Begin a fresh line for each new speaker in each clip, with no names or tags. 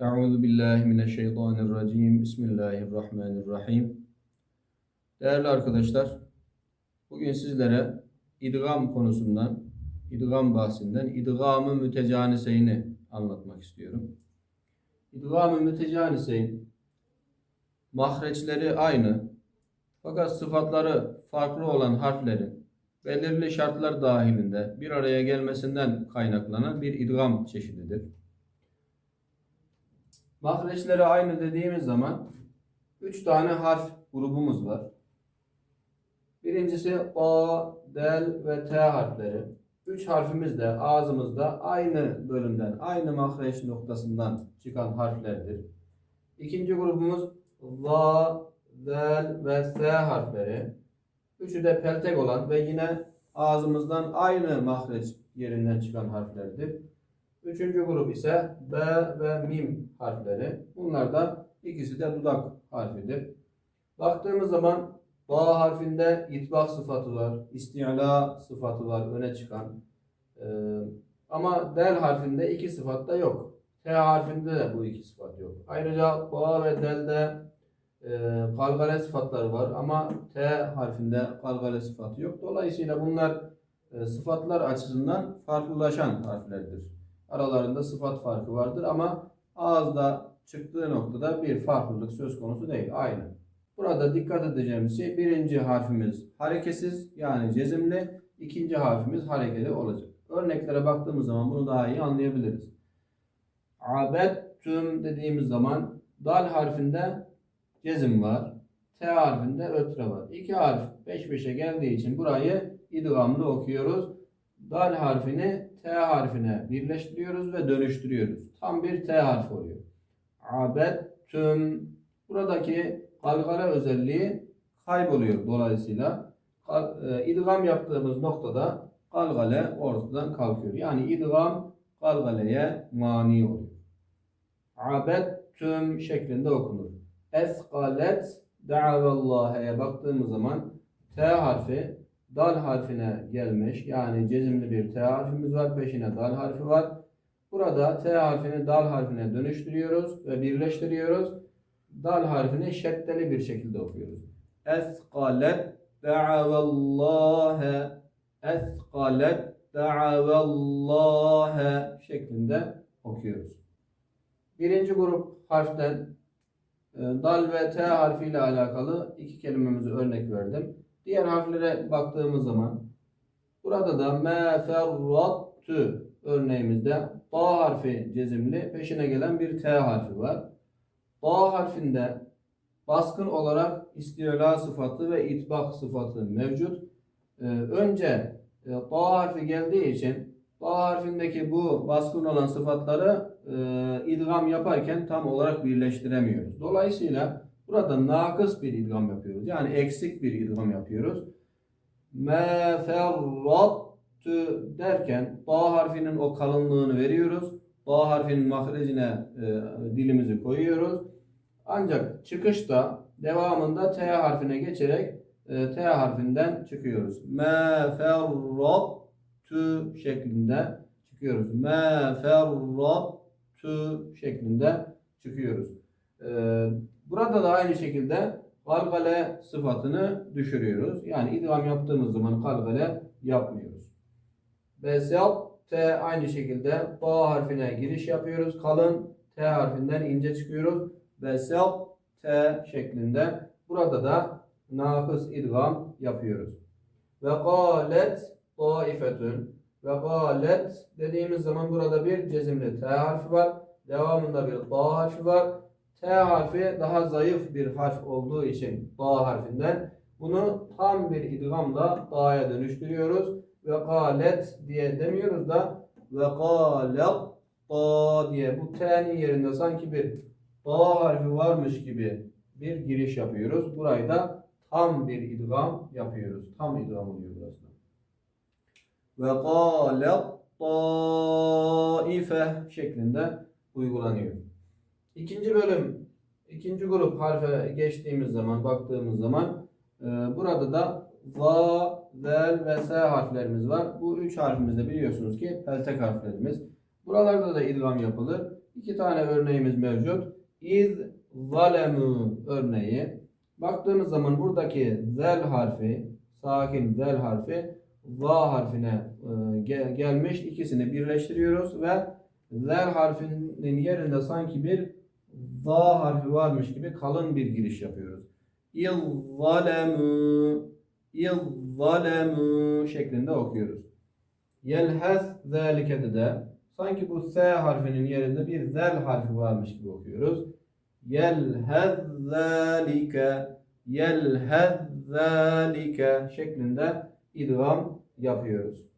Euzu billahi mineşşeytanirracim. Bismillahirrahmanirrahim. Değerli arkadaşlar, bugün sizlere idgam konusundan, idgam bahsinden idgamı mütecaniseyni anlatmak istiyorum. İdgamı mütecaniseyn mahreçleri aynı fakat sıfatları farklı olan harflerin belirli şartlar dahilinde bir araya gelmesinden kaynaklanan bir idgam çeşididir. Mahreçleri aynı dediğimiz zaman üç tane harf grubumuz var. Birincisi A, Del ve T harfleri. Üç harfimiz de ağzımızda aynı bölümden, aynı mahreç noktasından çıkan harflerdir. İkinci grubumuz Va, Del ve S harfleri. Üçü de peltek olan ve yine ağzımızdan aynı mahreç yerinden çıkan harflerdir. Üçüncü grup ise B ve Mim harfleri. Bunlar da ikisi de dudak harfidir. Baktığımız zaman Ba harfinde itbak sıfatı var, isti'la sıfatı var öne çıkan. Ee, ama del harfinde iki sıfat da yok. T harfinde de bu iki sıfat yok. Ayrıca Ba ve delde e, kalgale sıfatları var ama T harfinde kalgale sıfatı yok. Dolayısıyla bunlar e, sıfatlar açısından farklılaşan harflerdir. Aralarında sıfat farkı vardır ama ağızda çıktığı noktada bir farklılık söz konusu değil. Aynı. Burada dikkat edeceğimiz şey birinci harfimiz hareketsiz yani cezimli, ikinci harfimiz harekeli olacak. Örneklere baktığımız zaman bunu daha iyi anlayabiliriz. Abettüm dediğimiz zaman dal harfinde cezim var. T harfinde ötre var. İki harf peş peşe geldiği için burayı idgamlı okuyoruz. Dal harfini T harfine birleştiriyoruz ve dönüştürüyoruz. Tam bir T harfi oluyor. Abettüm buradaki kalgara özelliği kayboluyor dolayısıyla. e, idgam yaptığımız noktada kalgale ortadan kalkıyor. Yani idgam kalgaleye mani oluyor. Abettüm şeklinde okunur. Eskalet da'avallahe'ye baktığımız zaman T harfi dal harfine gelmiş. Yani cezimli bir T harfimiz var. Peşine dal harfi var. Burada T harfini dal harfine dönüştürüyoruz ve birleştiriyoruz. Dal harfini şeddeli bir şekilde okuyoruz. Eskalet da'avallahe Eskalet da'avallahe şeklinde okuyoruz. Birinci grup harften e, dal ve T harfiyle alakalı iki kelimemizi örnek verdim. Diğer harflere baktığımız zaman burada da me ferrattü örneğimizde ta harfi cezimli peşine gelen bir T harfi var. Ta harfinde baskın olarak istiola sıfatı ve itbak sıfatı mevcut. Ee, önce e, ta harfi geldiği için ta harfindeki bu baskın olan sıfatları e, idgam yaparken tam olarak birleştiremiyoruz. Dolayısıyla burada nakıs bir idgam yapıyoruz. Yani eksik bir idgam yapıyoruz. Me ferrattü derken ta harfinin o kalınlığını veriyoruz. Ta harfinin mahrecine e, dilimizi koyuyoruz. Ancak çıkışta devamında T harfine geçerek e, T harfinden çıkıyoruz. Me ferrattü şeklinde çıkıyoruz. Me ferrattü şeklinde çıkıyoruz. E, burada da aynı şekilde kalgale sıfatını düşürüyoruz. Yani idgam yaptığımız zaman kalgale yapmıyoruz. Besat T aynı şekilde ba harfine giriş yapıyoruz. Kalın T harfinden ince çıkıyoruz. Besat T şeklinde. Burada da nakıs idgam yapıyoruz. Ve galet taifetün ve galet dediğimiz zaman burada bir cezimli T harfi var. Devamında bir da harfi var. T harfi daha zayıf bir harf olduğu için da harfinden bunu tam bir idgamla da'ya dönüştürüyoruz. Ve galet diye demiyoruz da ve galet da diye bu t'nin yerinde sanki bir da harfi varmış gibi bir giriş yapıyoruz. Burayı da tam bir idgam yapıyoruz. Tam idgam oluyor burası. Ve galet taife şeklinde uygulanıyor. İkinci bölüm, ikinci grup harfe geçtiğimiz zaman, baktığımız zaman e, burada da va, vel ve s harflerimiz var. Bu üç harfimiz de biliyorsunuz ki peltek harflerimiz. Buralarda da idgam yapılır. iki tane örneğimiz mevcut. İz zalemu örneği. Baktığımız zaman buradaki zel harfi, sakin zel harfi va harfine e, gel- gelmiş. İkisini birleştiriyoruz ve zel harfinin yerinde sanki bir va harfi varmış gibi kalın bir giriş yapıyoruz. İz zalemu İz zalemu şeklinde okuyoruz. Yelhez zâlikede de sanki bu S harfinin yerinde bir zel harfi varmış gibi okuyoruz. Yelhez zâlike Yelhez zâlike şeklinde idgam yapıyoruz.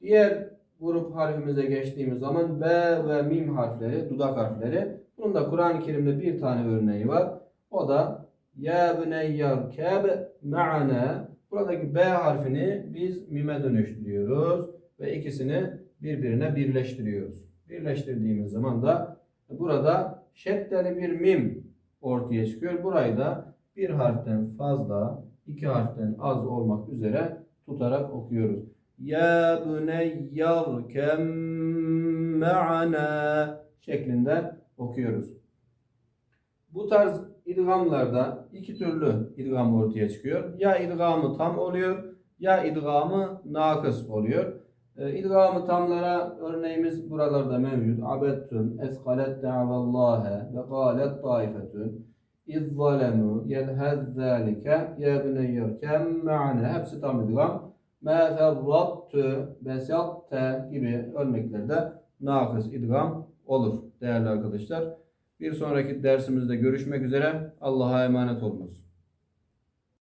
Diğer grup harfimize geçtiğimiz zaman B ve Mim harfleri, dudak harfleri. Bunun da Kur'an-ı Kerim'de bir tane örneği var. O da Ya büneyyar keb ma'ana. Buradaki B harfini biz mime dönüştürüyoruz ve ikisini birbirine birleştiriyoruz. Birleştirdiğimiz zaman da burada şeddeli bir mim ortaya çıkıyor. Burayı da bir harften fazla, iki harften az olmak üzere tutarak okuyoruz. Ya büneyyar kem ma'ana şeklinde okuyoruz. Bu tarz idgamlarda iki türlü idgam ortaya çıkıyor. Ya idgamı tam oluyor ya idgamı nakıs oluyor. E, idgamı tamlara örneğimiz buralarda mevcut. Abettüm, eskalet da'vallâhe ve gâlet taifetün. İz zalemu, yelhez zâlike, ya büneyyar kem ma'ane. Hepsi tam idgam. Ma ferrattu, besatte gibi örneklerde nakıs idgam olur değerli arkadaşlar. Bir sonraki dersimizde görüşmek üzere. Allah'a emanet olunuz.